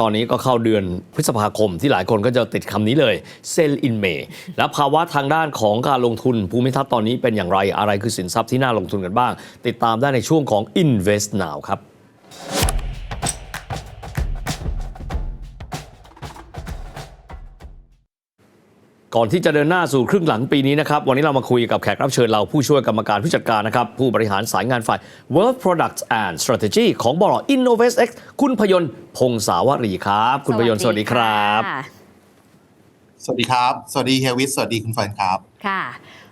ตอนนี้ก็เข้าเดือนพฤษภาคมที่หลายคนก็จะติดคำนี้เลย sell in May และภาวะทางด้านของการลงทุนภูมิทัศน์ตอนนี้เป็นอย่างไรอะไรคือสินทรัพย์ที่น่าลงทุนกันบ้าง ติดตามได้ในช่วงของ Invest Now ครับ ก่อนที่จะเดินหน้าสู่ครึ่งหลังปีนี้นะครับ วันนี้เรามาคุยกับแขกรับเชิญเราผู้ช่วยกรรมการผู้จัดการนะครับ ผู้บริหารสายงานฝ่าย Work Products and Strategy ของบล InnovestX คุณพยนต์พงศาวรีครับ คุณพยนต์สวัสดีครับค่ะสวัสดีครับ สวัสดีเฮียวิทย์สวัสดีคุณเฟิร์นครับค่ะ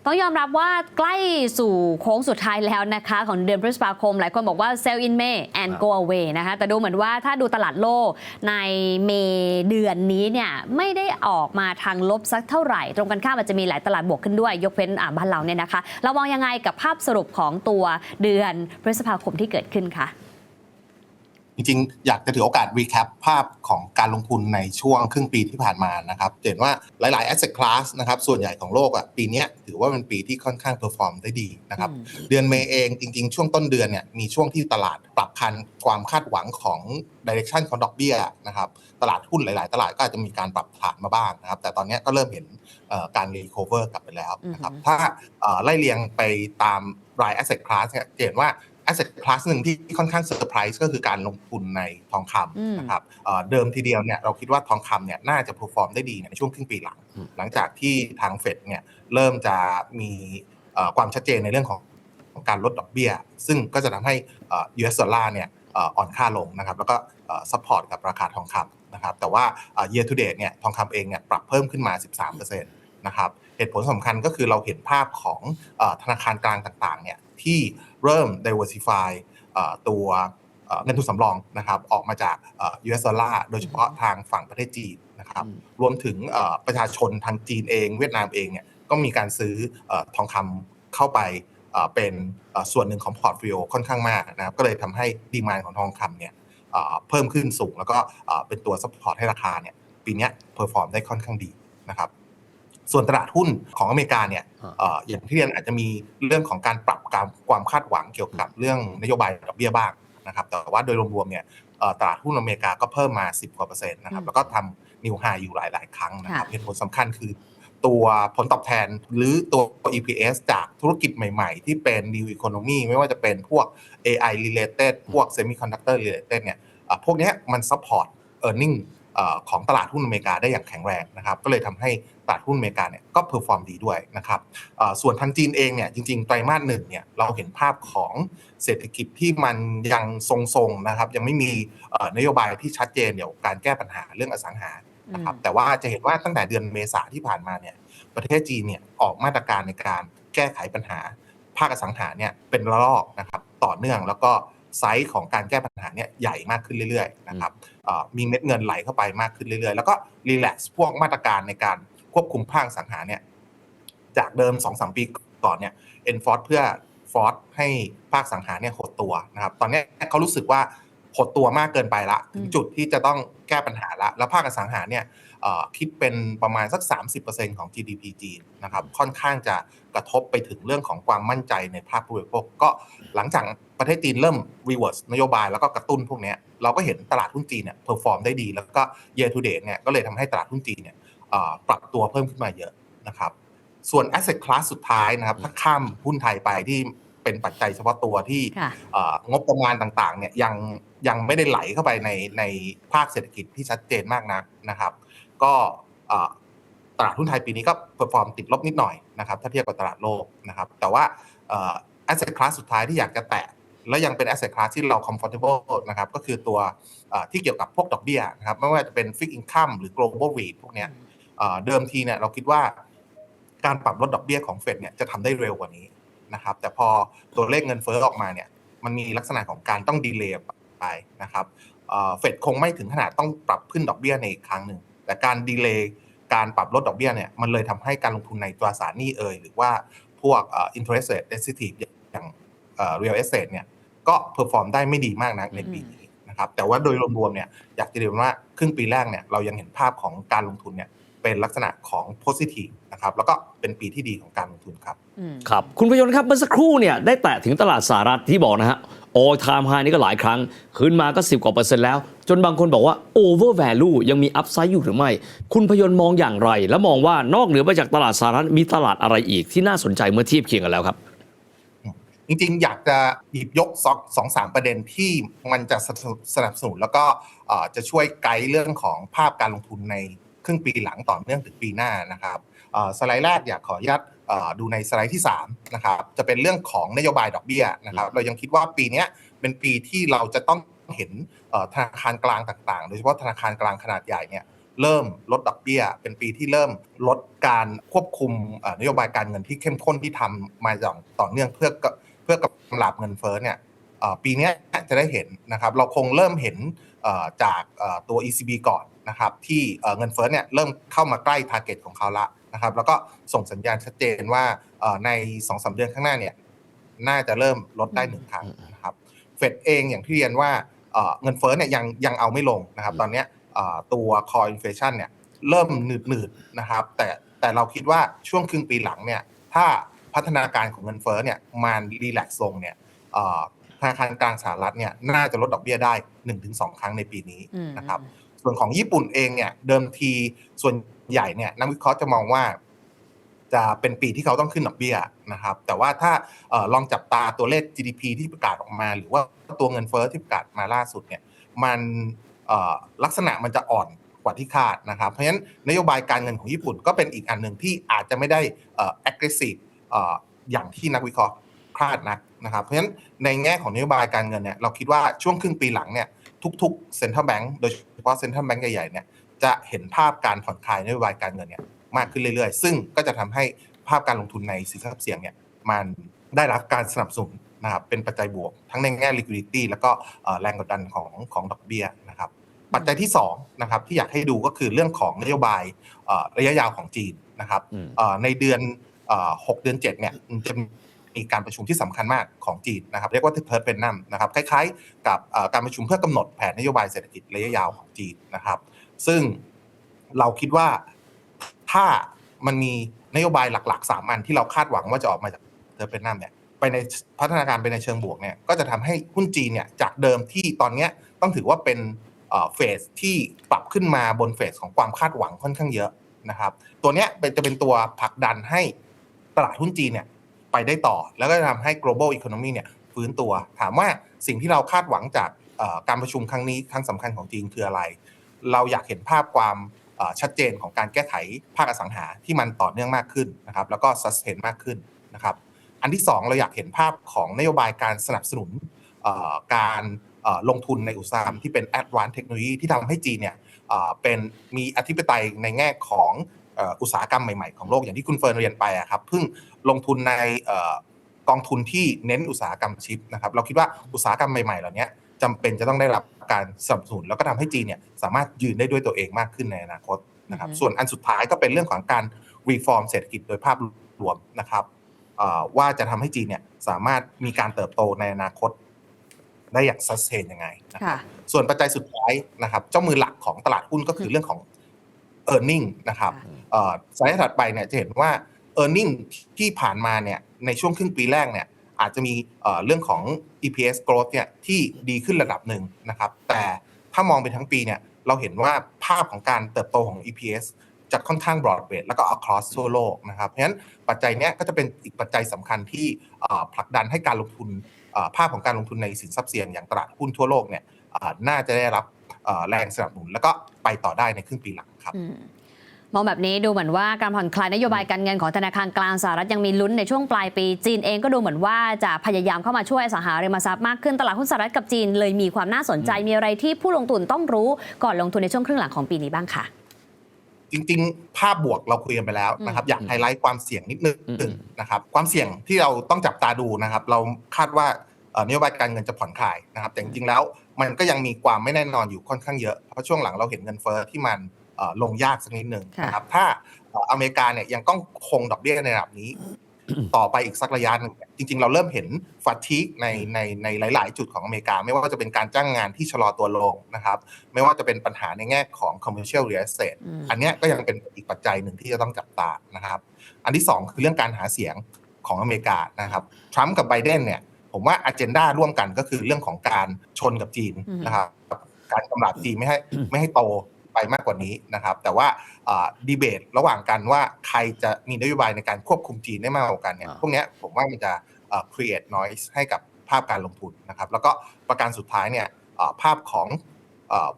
ต้องยอมรับว่าใกล้สู่โค้งสุดท้ายแล้วนะคะของเดือนพฤษภาคม หลายคนบอกว่า sell in May and go away นะคะแต่ดูเหมือนว่าถ้าดูตลาดโลกในเมเดือนนี้เนี่ยไม่ได้ออกมาทางลบสักเท่าไหร่ ตรงกันข้ามมันจะมีหลายตลาดบวกขึ้นด้วย ยกเว้นอ่าบ้านเราเนี่ยนะคะเรามองยังไงกับภาพสรุปของตัวเดือนพฤษภาคมที่เกิดขึ้นคะ จริงๆ อยากจะถือโอกาสรีแคปภาพของการลงทุนในช่วงครึ่งปีที่ผ่านมานะครับจะเห็นว่าหลายๆ asset class นะครับส่วนใหญ่ของโลกอะปีเนี้ยถือว่าเป็นปีที่ค่อนข้างเพอร์ฟอร์มได้ดีนะครับอืมเดือนเมย์เองจริง ๆ ช่วงต้นเดือนเนี่ยมีช่วงที่ตลาดปรับคันความคาดหวังของ direction ของดอกเบี้ยนะครับตลาดหุ้นหลาย ๆ ตลาดก็อาจจะมีการปรับฐานมาบ้างนะครับ แต่ตอนเนี้ยก็เริ่มเห็นเอ่อการรีค o เวอร์กลับไปแล้วนะครับอือฮึถ้าเอ่อไล่เรียงไปตามราย asset class เนี่ยจะเห็นว่า asset class หนึ่งที่ค่อนข้างเซอร์ไพรส์ก็คือการลงทุนในทองคอืมำนะครับเอ่อเดิมทีเดียวเนี่ยเราคิดว่าทองคำเนี่ยน่าจะ perform ได้ดีในช่วงครึ่งปีหลังอืมหลังจากที่ทางเฟดเนี่ยเริ่มจะมีเอ่อความชัดเจนในเรื่องของของการลดดอกเบี้ย ซึ่งก็จะทำให้เอ่อ US ดอลลาร์เนี่ยเอ่ออ่อนค่าลงนะครับแล้วก็ซัพพอร์ตกับราคาทองคำนะครับแต่ว่าเอ่อ year to date เนี่ยทองคำเองเนี่ยปรับเพิ่มขึ้นมา 13%นะครับ เหตุผลสำคัญก็คือเราเห็นภาพของเอ่อธนาคารกลางต่างๆเนี่ยที่เริ่ม diversify เอ่อตัวเอ่อเงินทุนสำรองนะครับออกมาจากเอ่อ US ดอลลาร์โดยเฉพาะทางฝั่งประเทศจีนนะครับอืมรวมถึงเอ่อประชาชนทางจีนเอง เวียดนามเองเนี่ยก็มีการซื้อเอ่อทองคำเข้าไปเอ่อเป็นเอ่อส่วนหนึ่งของพอร์ตโฟลิโอค่อนข้างมากนะครับก็เลยทำให้ดีมานของทองคำเนี่ยเอ่อเพิ่มขึ้นสูง แล้วก็เอ่อเป็นตัวซัพพอร์ตให้ราคาเนี่ยปีเนี้เพอร์ฟอร์มได้ค่อนข้างดีนะครับ ส่วนตลาดหุ้นของอเมริกาเนี่ยอ่าเอ่ออย่างที่เรียนอาจจะมีเรื่องของการปรับการความคาดหวังเกี่ยวกับเรื่องนโยบายดอกเบี้ยบ้างนะครับแต่ว่าโดยรวมๆเนี่ยเอ่อตลาดหุ้นอเมริกาก็เพิ่มมา 10กว่าเปอร์เซ็นต์นะครับอืมแล้วก็ทำนิวไฮอยู่หลายๆ ครั้งนะครับค่ะเหตุผลสำคัญคือตัวผลตอบแทนหรือตัว EPS จากธุรกิจใหม่ๆ ที่เป็น New Economy ไม่ว่าจะเป็นพวก AI related พวก Semiconductor related เนี่ยเอ่อพวกเนี้ยมัน support earning เอ่อ ของตลาดหุ้นอเมริกาได้อย่างแข็งแรงนะครับ ก็เลยทำให้ตลาดหุ้นอเมริกาเนี่ยก็เพอร์ฟอร์มดีด้วยนะครับเอ่อส่วนทางจีนเองเนี่ยจริงๆ ไตรมาสหนึ่งเนี่ยเราเห็นภาพของเศรษฐกิจที่มันยังทรงๆนะครับ ยังไม่มีเอ่อนโยบายที่ชัดเจนเกี่ยวกับการแก้ปัญหาเรื่องอสังหานะครับแต่ว่าจะเห็นว่าตั้งแต่เดือนเมษาที่ผ่านมาเนี่ยประเทศจีนเนี่ยออกมาตรการในการแก้ไขปัญหา ภาคอสังหาเนี่ยเป็นระลอกนะครับต่อเนื่องแล้วก็ไซส์ของการแก้ปัญหาเนี่ยใหญ่มากขึ้นเรื่อยๆนะครับเอ่อ มีเม็ดเงินไหลเข้าไปมากขึ้นเรื่อยๆ แล้วก็รีแลกซ์พวกมาตรการในการควบคุมภาคสังหาเนี่ยจากเดิม2-3ปีก่อนเนี่ยเอ็นฟอร์เพื่อฟอร์ให้ภาคสังหาเนี่ยหดตัวนะครับตอนนี้เขารู้สึกว่า หดตัวมากเกินไปละ ถึงจุดที่จะต้องแก้ปัญหาละ แล้วภาคอสังหาเนี่ยเอ่อคิดเป็นประมาณสัก 30%ของ GDP จีนนะครับค่อนข้างจะกระทบไปถึงเรื่องของความมั่นใจในภาคผู้บริโภคก็หลังจากประเทศจีนเริ่ม reverse นโยบายแล้วก็กระตุ้นพวกเนี้ยเราก็เห็นตลาดหุ้นจีนเนี่ยเพอร์ฟอร์มได้ดี แล้วก็ year to date เนี่ยก็เลยทำให้ตลาดหุ้นจีนเนี่ยเอ่อปรับตัวเพิ่มขึ้นมาเยอะนะครับส่วน asset class สุดท้ายนะครับถ้าข้ามหุ้นไทยไปที่ เป็นปัจจัยเฉพาะตัวที่ค่ะเอ่องบประมาณต่างๆเนี่ยยังยังไม่ได้ไหลเข้าไปในในภาคเศรษฐกิจที่ชัดเจนมากนักนะครับ ก็เอ่อตลาดหุ้นไทยปีนี้ก็เพอร์ฟอร์มติดลบนิดหน่อยนะครับถ้าเทียบกับตลาดโลกนะครับ แต่ว่าเอ่อ asset class สุดท้ายที่อยากจะแตะแล้วยังเป็น asset class ที่เรา comfortable นะครับก็คือตัวเอ่อที่เกี่ยวกับพวกดอกเบี้ยนะครับไม่ว่าจะเป็น fixed income หรือ global REIT พวกเนี้ยเอ่อเดิมทีเนี่ยเราคิดว่าการปรับลดดอกเบี้ยของเฟดเนี่ยจะทำได้เร็วกว่านี้ นะครับ แต่พอตัวเลขเงินเฟ้อออกมาเนี่ย มันมีลักษณะของการต้องดีเลย์ไปนะครับเอ่อเฟดคงไม่ถึงขนาดต้องปรับขึ้นดอกเบี้ยในอีกครั้งหนึ่ง แต่การดีเลย์การปรับลดดอกเบี้ยเนี่ย มันเลยทำให้การลงทุนในตราสารหนี้เอ่ยหรือว่าพวกเอ่อ interest rate sensitive อย่างเอ่อ real estate เนี่ย ก็เพอร์ฟอร์มได้ไม่ดีมากนักในปีนี้นะครับ แต่ว่าโดยรวมๆเนี่ย อยากจะเรียนว่าครึ่งปีแรกเนี่ย เรายังเห็นภาพของการลงทุนเนี่ย เป็นลักษณะของ positive นะครับแล้วก็เป็นปีที่ดีของการลงทุนครับอืมครับ คุณพยนต์ครับเมื่อสักครู่เนี่ยได้แตะถึงตลาดสหรัฐที่บอกนะฮะ all time high นี่ก็หลายครั้ง ขึ้นมาก็ 10 กว่าเปอร์เซ็นต์แล้ว จนบางคนบอกว่า over value ยังมี upside อยู่หรือไม่ คุณพยนต์มองอย่างไร และมองว่านอกเหนือไปจากตลาดสหรัฐมีตลาดอะไรอีกที่น่าสนใจเมื่อเทียบเคียงกันแล้วครับ จริงๆ อยากจะหยิบยกสองสองสามประเด็นที่มันจะสนับสนุนสนับสนุนแล้วก็เอ่อจะช่วยไกด์เรื่องของภาพการลงทุนใน ครึ่งปีหลังต่อเนื่องถึงปีหน้านะครับเอ่อสไลด์แรกอยากขออนุญาตเอ่อดูในสไลด์ที่3นะครับจะเป็นเรื่องของนโยบายดอกเบี้ยนะครับเรายังคิดว่าปีเนี้ยเป็นปีที่เราจะต้องเห็นเอ่อธนาคารกลางต่างๆ โดยเฉพาะธนาคารกลางขนาดใหญ่เนี่ยเริ่มลดดอกเบี้ย เป็นปีที่เริ่มลดการควบคุมเอ่อนโยบายการเงินที่เข้มข้นที่ทำมาอย่างต่อเนื่องเพื่อเพื่อกับกำลับเงินเฟ้อเนี่ยเอ่อปีเนี้ยจะได้เห็นนะครับเราคงเริ่มเห็นเอ่อจากเอ่อตัว ECB ก่อน นะครับที่เอ่อเงินเฟ้อเนี่ยเริ่มเข้ามาใกล้ t a r g e t ของเขาละนะครับแล้วก็ส่งสัญญาณชัดเจนว่าเอ่อใน2อสเดือนข้างหน้าเนี่ยน่าจะเริ่มลดได้หนึ่งครั้งนะครับเฟดเองอย่างที่เรียนว่าเอ่อเงินเฟ้อเนี่ยยังยังเอาไม่ลงนะครับตอนเนี้ยเอ่อตัว core inflation เนี่ยเริ่มหนืดหนืดๆนะครับแต่แต่เราคิดว่าช่วงครึ่งปีหลังเนี่ยถ้าพัฒนาการของเงินเฟ้อเนี่ยมันรีแลกซ์ลงเนี่ยเอ่อธนาคารกลางสหรัฐเนี่ยน่าจะลดดอกเบี้ยได้ 1-2 ครั้งในปีนี้อืมนะครับ ส่วนของญี่ปุ่นเองเนี่ย เดิมทีส่วนใหญ่เนี่ยนักวิเคราะห์จะมองว่า จะเป็นปีที่เขาต้องขึ้นดอกเบี้ยนะครับ แต่ว่าถ้าออลองจับตาตัวเลข GDP ที่ประกาศออกมา หรือว่าตัวเงินเฟ้อที่ประกาศมาล่าสุดเนี่ย มันออลักษณะมันจะอ่อนกว่าที่คาดนะครับ เพราะฉะนั้นนโยบายการเงินของญี่ปุ่นก็เป็นอีกอันหนึ่งที่อาจจะไม่ได้เอ่อ aggressive อออย่างที่นักวิเคราะห์คาดนักนะครับ เพราะฉะนั้นในแง่ของนโยบายการเงินเนี่ยเราคิดว่าช่วงครึ่งปีหลังเนี่ยทุกๆ central bank โดย เฉพาะ central bank ใหญ่ๆเนี่ยจะเห็นภาพการผ่อนคลายนโยบายการเงินเนี่ยมากขึ้นเรื่อยๆ ซึ่งก็จะทำให้ภาพการลงทุนในสินทรัพย์เสี่ยงเนี่ยมันได้รับการสนับสนุนนะครับเป็นปัจจัยบวก ทั้งในแง่ liquidity แล้วก็เอ่อแรงกดดันของของดอกเบี้ยนะครับปัจจัยที่2นะครับที่อยากให้ดูก็คือเรื่องของนโยบายเอ่อระยะยาวของจีนนะครับอืมเอ่อในเดือนเอ่อ6เดือน7เนี่ยจะ มีการประชุมที่สำคัญมากของจีนนะครับเรียกว่าเพิร์ดเป็นนัมนะครับคล้ายๆ กับการประชุมเพื่อกำหนดแผนนโยบายเศรษฐกิจระยะยาวของจีนนะครับ ซึ่งเราคิดว่าถ้ามันมีนโยบายหลักๆ 3 อันที่เราคาดหวังว่าจะออกมาจากเพิร์ดเป็นนัมเนี่ยไปในพัฒนาการไปในเชิงบวกเนี่ยก็จะทำให้หุ้นจีนเนี่ยจากเดิมที่ตอนนี้ต้องถือว่าเป็นเฟสที่ปรับขึ้นมาบนเฟสของความคาดหวังค่อนข้างเยอะนะครับ ตัวเนี้ยจะเป็นตัวผลักดันให้ตลาดหุ้นจีนเนี่ย ไปได้ต่อ แล้วก็จะทำให้ global economy เนี่ยฟื้นตัว ถามว่าสิ่งที่เราคาดหวังจากการประชุมครั้งนี้ครั้งสำคัญของจีนคืออะไร เราอยากเห็นภาพความชัดเจนของการแก้ไขภาคอสังหาที่มันต่อเนื่องมากขึ้นนะครับแล้วก็ sustain มากขึ้นนะครับอันที่สองเราอยากเห็นภาพของนโยบายการสนับสนุนการลงทุนในอุตสาหกรรมที่เป็น advanced technology ที่ทำให้จีนเนี่ยเป็นมีอธิปไตยในแง่ของ อ่ออุตสาหกรรมใหม่ๆของโลกอย่างที่คุณเฟิร์นเรียนไปอะครับเพิ่งลงทุนในเอ่อกองทุนที่เน้นอุตสาหกรรมชิปนะครับเราคิดว่าอุตสาหกรรมใหม่ๆเหล่านี้จำเป็นจะต้องได้รับการสนับสนุนแล้วก็ทำให้จีนเนี่ยสามารถยืนได้ด้วยตัวเองมากขึ้นในอนาคตนะครับอือฮึส่วนอันสุดท้ายก็เป็นเรื่องของการ reform เศรษฐกิจโดยภาพรวมนะครับเอ่อว่าจะทำให้จีนเนี่ยสามารถมีการเติบโตในอนาคต ได้อย่าง sustain ยังไงนะครับค่ะส่วนปัจจัยสุดท้ายนะครับ เจ้ามือหลักของตลาดหุ้นก็คือเรื่องของ e a r n i n g นะครับค่ะเอ่อสไลด์ถัดไปเนี่ยจะเห็นว่า e a r n i n g ที่ผ่านมาเนี่ยในช่วงครึ่งปีแรกเนี่ยอาจจะมีเอ่อเรื่องของ EPS growth เนี่ยที่ดีขึ้นระดับหนึ่งนะครับ แต่ถ้ามองไปทั้งปีเนี่ยเราเห็นว่าภาพของการเติบโตของ EPS จะค่อนข้าง broad based แล้วก็ across ทั่วโลกนะครับ เพราะฉะนั้นปัจจัยเนี้ยก็จะเป็นอีกปัจจัยสำคัญที่เอ่อผลักดันให้การลงทุนเอ่อภาพของการลงทุนในสินทรัพย์เสี่ยงอย่างตลาดหุ้นทั่วโลกเนี่ยเอ่อน่าจะได้รับเอ่อแรงสนับสนุนแล้วก็ไปต่อได้ในครึ่งปีหลัง ครับอืมมองแบบนี้ดูเหมือนว่าการผ่อนคลายนโยบายการเงินของธนาคารกลางสหรัฐยังมีลุ้นในช่วงปลายปี จีนเองก็ดูเหมือนว่าจะพยายามเข้ามาช่วยอสังหาริมทรัพย์มากขึ้นตลาดหุ้นสหรัฐกับจีนเลยมีความน่าสนใจมีอะไรที่ผู้ลงทุนต้องรู้ก่อนลงทุนในช่วงครึ่งหลังของปีนี้บ้างค่ะ จริงๆ ภาพบวกเราคุยกันไปแล้วนะครับอยากไฮไลท์ความเสี่ยงนิดนึอืงมนะครับความเสี่ยงที่เราต้องจับตาดูนะครับ เราคาดว่าเอ่อนโยบายการเงินจะผ่อนคลายนะครับ แต่จริงๆแล้วมันก็ยังมีความไม่แน่นอนอยู่ค่อนข้างเยอะเพราะช่วงหลังเราเห็นเงินเฟ้อที่มันเอ่อ ลงยากสักนิดหนึ่งนะครับถ้าเอ่ออเมริกาเนี่ยยังต้องคงดอกเบี้ยในระดับนี้ ต่อไปอีกสักระยะหนึงเนี่ยจริง ๆ เราเริ่มเห็นฟัตทิกในในในหลาย ๆ จุดของอเมริกา ไม่ว่าจะเป็นการจ้างงานที่ชะลอตัวลงนะครับ ไม่ว่าจะเป็นปัญหาในแง่ของ commercial real estate อืมอันเนี้ยก็ยังเป็นอีกปัจจัยหนึ่งที่จะต้องจับตานะครับ อันที่ 2 คือเรื่องการหาเสียงของอเมริกานะครับทรัมป์กับไบเดนเนี่ยผมว่าอ g e n d a ร่วมกันก็คือเรื่องของการชนกับจีนอืมนะครับทการกำราบจีนไม่ให้ไม่ให้โต ไปมากกว่านี้นะครับ แต่ว่าดีเบตระหว่างกันว่าใครจะมีนโยบายในการควบคุมจีนได้มากกว่ากันเนี่ยอ่าพวกเนี้ยผมว่ามันจะเอ่อ create noise ให้กับภาพการลงทุนนะครับ แล้วก็ประการสุดท้ายเนี่ยเอ่อภาพของเอ่อ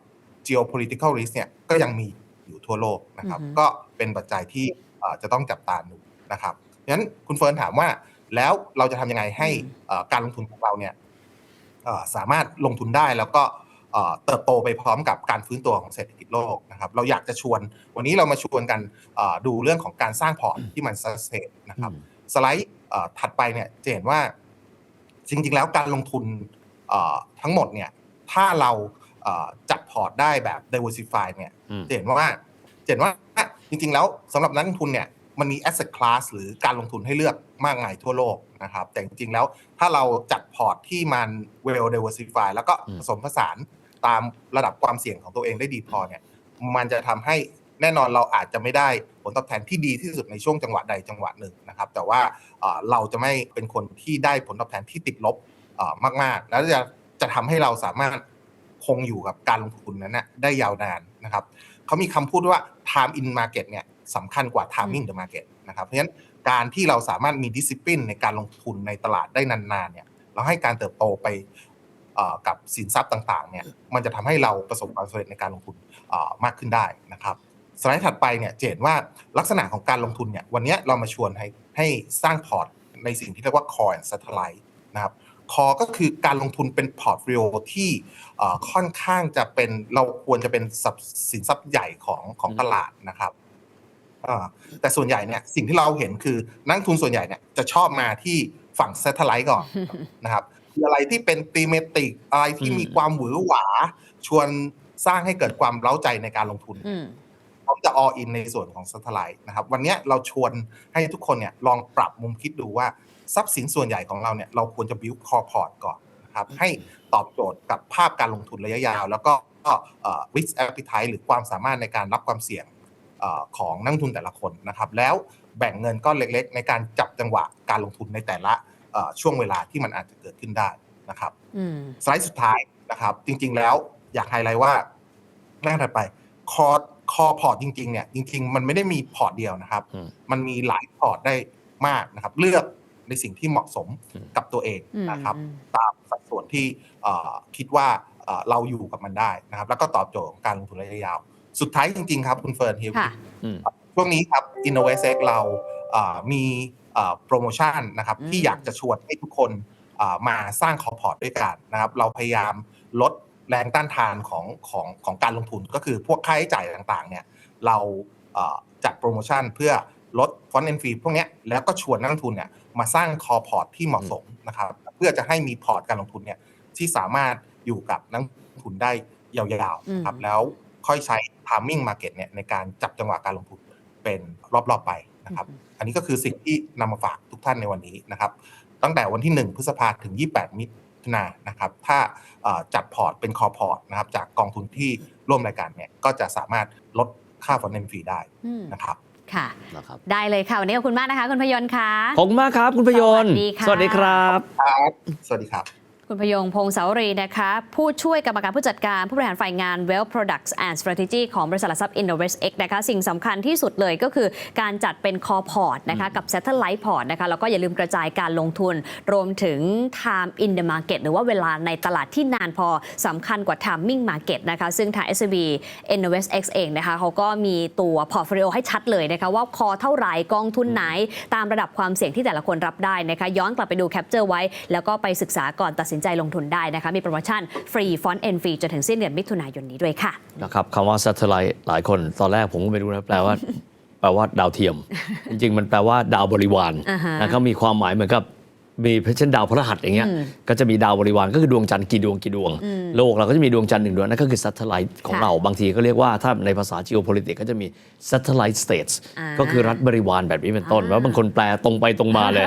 geopolitical risk เนี่ยก็ยังมีอยู่ทั่วโลกนะครับอือฮึก็เป็นปัจจัยที่เอ่อจะต้องจับตาดูนะครับงั้นคุณเฟิร์นถามว่าแล้วเราจะทำยังไงให้เอ่อการลงทุนของเราเนี่ยเอ่อสามารถลงทุนได้แล้วก็ เอ่อเติบโตไปพร้อมกับการฟื้นตัวของเศรษฐกิจโลกนะครับเราอยากจะชวน วันนี้เรามาชวนกันเอ่อดูเรื่องของการสร้างพอร์ตที่มัน sustain นะครับสไลด์เอ่อถัดไปเนี่ยจะเห็นว่าจริง ๆ แล้วการลงทุนเอ่อทั้งหมดเนี่ยถ้าเราเอ่อจัดพอร์ตได้แบบ diversify เนี่ยอืมจะเห็นว่าจะเห็นว่าจริง ๆ แล้วสำหรับนักลงทุนเนี่ยมันมี asset class หรือการลงทุนให้เลือกมากมายทั่วโลกนะครับ แต่จริง ๆ แล้วถ้าเราจัดพอร์ตที่มัน well diversify แล้วก็อืมผสมผสาน ตามระดับความเสี่ยงของตัวเองได้ดีพอเนี่ยมันจะทำให้แน่นอนเราอาจจะไม่ได้ผลตอบแทนที่ดีที่สุดในช่วงจังหวะใดจังหวะหนึ่งนะครับ แต่ว่าเราจะไม่เป็นคนที่ได้ผลตอบแทนที่ติดลบมาก ๆ แล้วจะจะทำให้เราสามารถคงอยู่กับการลงทุนนั้นนะได้ยาวนานนะครับเขามีคำพูดว่า time in market เนี่ยสำคัญกว่า timing the market นะครับเพราะฉะนั้นการที่เราสามารถมี discipline ในการลงทุนในตลาดได้นานๆเนี่ยเราให้การเติบโตไป กับสินทรัพย์ต่างๆเนี่ยมันจะทำให้เราประสบความสำเร็จในการลงทุนเอ่อมากขึ้นได้นะครับสไลด์ถัดไปเนี่ยจะเห็นว่าลักษณะของการลงทุนเนี่ยวันนี้เรามาชวนให้ให้สร้างพอร์ตในสิ่งที่เรียกว่า core and satellite นะครับ core ก็คือการลงทุนเป็นพอร์ตฟิโอที่เอ่อค่อนข้างจะเป็นเราควรจะเป็นทรัพย์สินทรัพย์ใหญ่ของของตลาดนะครับอ่าแต่ส่วนใหญ่เนี่ยสิ่งที่เราเห็นคือนักลงทุนส่วนใหญ่เนี่ยจะชอบมาที่ฝั่ง satellite ก่อนนะครับ คืออะไรที่เป็นตีเมติกอะไรที่อืมมีความหวือหวา ชวนสร้างให้เกิดความเล้าใจในการลงทุนอืมพร้อมจะ all in ในส่วนของ satellite นะครับ วันเนี้ยเราชวนให้ทุกคนเนี่ยลองปรับมุมคิดดูว่าทรัพย์สินส่วนใหญ่ของเราเนี่ยเราควรจะ build core port ก่อนนะครับให้ตอบโจทย์กับภาพการลงทุนระยะยาว แล้วก็เอ่อ risk appetite หรือความสามารถในการรับความเสี่ยงเอ่อของนักลงทุนแต่ละคนนะครับ แล้วแบ่งเงินก้อนเล็กๆ ในการจับจังหวะการลงทุนในแต่ละเอ่อ ช่วงเวลาที่มันอาจจะเกิดขึ้นได้นะครับอืมสไลด์สุดท้ายนะครับ จริง ๆ แล้วอยากไฮไลท์ว่าหน้าถัดไปคอคอพอร์ตจริงๆเนี่ยจริง ๆ มันไม่ได้มีพอร์ตเดียวนะครับอืมมันมีหลายพอร์ตได้มากนะครับ เลือกในสิ่งที่เหมาะสมอืมกับตัวเองอืมนะครับ ตามสัดส่วนที่เอ่อคิดว่าเอ่อเราอยู่กับมันได้นะครับ แล้วก็ตอบโจทย์ของการลงทุนระยะยาว สุดท้ายจริง ๆ ครับ คุณเฟิร์นฮิวค่ะอืมช่วงนี้ครับ InnovestX เราเอ่อมีเอ่อ โปรโมชั่นนะครับอืมที่อยากจะชวนให้ทุกคนเอ่อมาสร้างคอร์พอร์ตด้วยกันนะครับ เราพยายามลดแรงต้านทานของของของการลงทุนก็คือพวกค่าใช้จ่ายต่างๆเนี่ยเราเอ่อจัดโปรโมชั่นเพื่อลดฟอนต์เอนฟีพวกเนี้ยแล้วก็ชวนนักลงทุนเนี่ยมาสร้างคอร์พอร์ตที่เหมาะสมนะครับเพื่อจะให้มีพอร์ตการลงทุนเนี่ยที่สามารถอยู่กับนักลงทุนได้ยาวๆนะครับอืมแล้วค่อยใช้ timing market เนี่ยในการจับจังหวะการลงทุนเป็นรอบๆไปนะครับ อันนี้ก็คือสิ่งที่นำมาฝากทุกท่านในวันนี้นะครับ ตั้งแต่วันที่ 1 พฤษภาถึง 28 มิถุนายนนะครับ ถ้าเอ่อจัดพอร์ตเป็นคอพอร์ตนะครับ จากกองทุนที่ร่วมรายการเนี่ยก็จะสามารถลดค่าฟอนต์เนฟรีได้อืมนะครับค่ะนะครับได้เลยค่ะ วันนี้ขอบคุณมากนะคะ คุณพยนต์ค่ะขอบคุณมากครับ คุณพยนต์สวัสดีค่ะสวัสดีครับครับ สวัสดีครับ คุณพยงพงศ์เสาวรีนะคะ ผู้ช่วยกรรมการผู้จัดการผู้บริหารฝ่ายงาน Well Products and Strategy ของบริษัทหลักทรัพย์ Innovest X นะคะ สิ่งสำคัญที่สุดเลยก็คือการจัดเป็น Core Port นะคะ กับ Satellite Port นะคะ แล้วก็อย่าลืมกระจายการลงทุน รวมถึง Time in the Market หรือว่าเวลาในตลาดที่นานพอสำคัญกว่า Timing Market นะคะ ซึ่งทาง S B Innovest X เองนะคะเขาก็มีตัว Portfolio ให้ชัดเลยนะคะว่าคอเท่าไหร่กองทุนไหน ตามระดับความเสี่ยงที่แต่ละคนรับได้นะคะย้อนกลับไปดูแคปเจอร์ไว้ แล้วก็ไปศึกษาก่อนตัดสินใจลงทุนได้นะคะมีโปรโมชั่นฟรีฟอนต์เอ็นฟรีจนถึงสิ้นเดือนมิถุนายนนี้ด้วยค่ะนะครับคำว่า satellite หลายคนตอนแรกผมก็ไม่รู้นะแปลว่าแปลว่าดาวเทียม จริงๆ มันแปลว่าดาวบริวารอ่าฮะนะครับมีความหมายเหมือนกับ มีเช่นดาวพฤหัสอย่างเงี้ยก็จะมีดาวบริวารก็คือดวงจันทร์กี่ดวงกี่ดวง โลกเราก็จะมีดวงจันทร์หนึ่งดวงนั่นก็คือ satellite ของค่ะเราบางทีก็เรียกว่าถ้าในภาษา geopolitics ก็จะมี satellite states อ่าก็คือรัฐบริวารแบบนี้เป็นต้นอ่าแล้วบางคนแปลตรงไปตรงมาเลย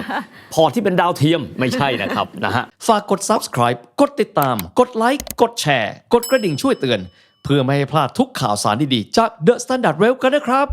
พอที่เป็นดาวเทียมไม่ใช่นะครับนะฮะฝากกด subscribe กดติดตาม กดไลค์กดแชร์กดกระดิ่งช่วยเตือน เพื่อไม่ให้พลาดทุกข่าวสารดีๆจาก The Standard Well กันนะครับ